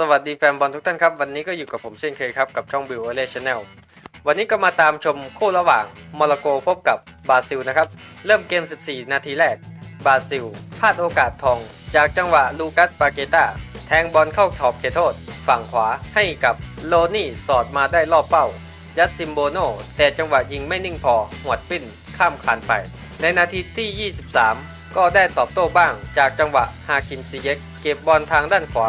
สวัสดีแฟนบอลทุกท่านครับ วันนี้ก็อยู่กับผมเช่นเคยครับกับช่องบิวเอเลชแนลวันนี้ก็มาตามชมคู่ระหว่างโมร็อกโกพบกับบราซิลนะครับ เริ่มเกม 14 นาทีแรก บราซิลพลาดโอกาสทอง จากจังหวะลูกัสปาเกตาแทงบอลเข้าขอบเขตโทษ ฝั่งขวาให้กับโลนี่สอดมาได้รอบเป้า ยัดซิมโบโนแต่จังหวะยิงไม่นิ่งพอหวดปิ้นข้ามคานไป ในนาทีที่ 23 ก็ได้ตอบโต้บ้าง จากจังหวะฮาคิมซิเยกเก็บบอลทางด้านขวา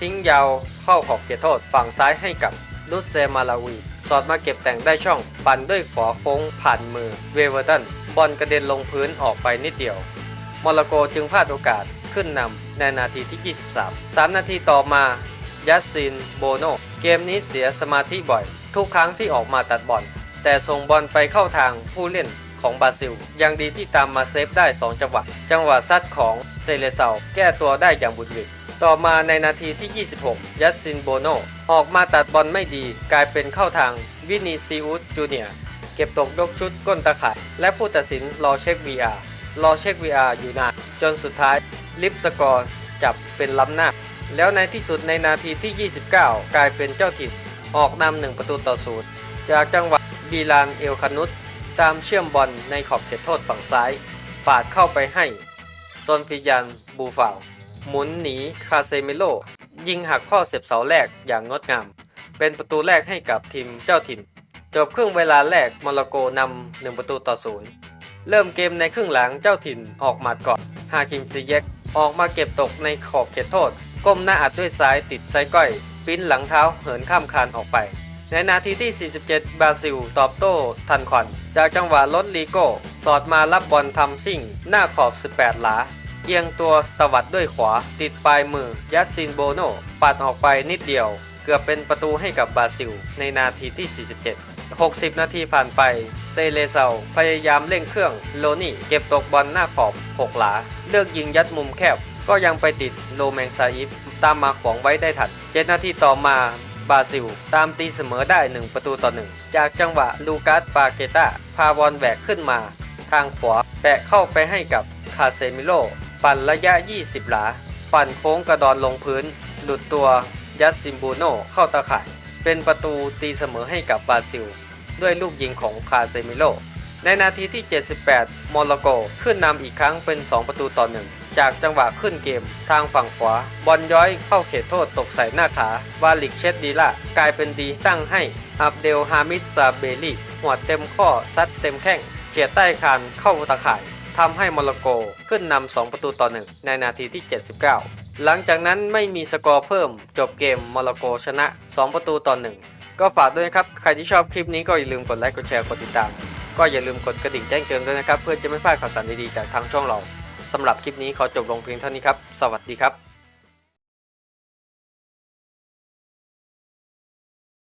ทิ้งยาวเข้าขอบเขตโทษฝั่งซ้ายให้กับลุสเซมาลาวี สอดมาเก็บแต่งได้ช่อง ปั่นด้วยขวาโค้งผ่านมือเวเวอร์ตันบอลกระเด็นลงพื้นออกไปนิดเดียวโมร็อกโกจึงพลาดโอกาสขึ้นนำในนาทีที่ 23 3 นาทีต่อมายัสซินโบโนเกมนี้เสียสมาธิบ่อย ทุกครั้งที่ออกมาตัดบอลแต่ส่งบอลไปเข้าทางผู้เล่น ของบราซิล ยังดีที่ตามมาเซฟได้ 2 จังหวะ จังหวะซัดของเซเลเซาแก้ตัวได้อย่างบุดหวิดต่อมาในนาทีที่ 26 ยัสซินโบโน ออกมาตัดบอลไม่ดี กลายเป็นเข้าทางวินีซิอุสจูเนียเก็บตกยกชุดก้นตะข่าย และผู้ตัดสินรอเช็ค VR รอเช็ค VR อยู่นาน จนสุดท้ายลิฟสกอร์จับเป็นล้ำหน้า แล้วในที่สุดในนาทีที่ 29 กลายเป็นเจ้าถิ่นออกนำหนึ่งประตูต่อศูนย์จากจังหวะบีลานเอลคานุส ตามเชื่อมบอลในขอบเขตโทษฝั่งซ้าย ปาดเข้าไปให้โซนฟิยันบูฟาวหมุนหนีคาเซมิโล ยิงหักข้อเสียบเสาแรกอย่างงดงาม เป็นประตูแรกให้กับทีมเจ้าถิ่น จบครึ่งเวลาแรกโมร็อกโกนำหนึ่งประตูต่อศูนย์เริ่มเกมในครึ่งหลังเจ้าถิ่นออกหมัดก่อนฮาคิมซิเยกออกมาเก็บตกในขอบเขตโทษ ก้มหน้าอัดด้วยซ้ายติดไซก้อย ปิ้นหลังเท้าเหินข้ามคานออกไป ในนาทีที่ 47 บราซิล ตอบโต้ทันควัน จากจังหวะลดลีโก้ สอดมารับบอลทำซิ่ง หน้าขอบ 18 หลา เอียงตัวตวัดด้วยขวา ติดปลายมือ ยัสซินโบโน ปัดออกไปนิดเดียว เกือบเป็นประตูให้กับบราซิล ในนาทีที่ 47 60 นาทีผ่านไป เซเลเซาพยายามเร่งเครื่อง โลนี่เก็บตกบอลหน้าขอบ 6 หลา เลือกยิงยัดมุมแคบ ก็ยังไปติดโลแมงซาอิฟตามมาขวางไว้ได้ทัน 7 นาทีต่อมา บราซิล ตามตีเสมอได้ 1 ประตูต่อ 1 จากจังหวะลูกัสปาเกตาพาบอลแบกขึ้นมา ทางขวาแปะเข้าไปให้กับคาเซมิโล ปั่นระยะ 20 หลา ปั่นโค้งกระดอนลงพื้น หลุดตัวยัสซิมบูโนเข้าตาข่าย เป็นประตูตีเสมอให้กับบราซิล ด้วยลูกยิงของคาเซมิโล ในนาทีที่ 78 โมร็อกโกขึ้นนำอีกครั้งเป็น 2 ประตูต่อหนึ่ง จากจังหวะขึ้นเกม ทางฝั่งขวา บอลย้อยเข้าเขตโทษตกใส่หน้าขาวาลิกเชดดีล่ากลายเป็นดีตั้งให้อับเดลฮามิดซาเบลีหัวเต็มข้อซัดเต็มแข้งเฉียดใต้คานเข้าตาข่ายทำให้โมร็อกโกขึ้นนำ2ประตูต่อหนึ่งในนาทีที่ 79 หลังจากนั้นไม่มีสกอร์เพิ่ม จบเกมโมร็อกโกชนะ 2 ประตูต่อหนึ่งก็ฝากด้วยนะครับ ใครที่ชอบคลิปนี้ก็อย่าลืมกดไลค์กดแชร์กดติดตาม ก็อย่าลืมกดกระดิ่งแจ้งเตือนด้วยนะครับ เพื่อจะไม่พลาดข่าวสารดีๆจากทางช่องเรา สำหรับคลิปนี้ขอจบลงเพียงเท่านี้ครับ สวัสดีครับ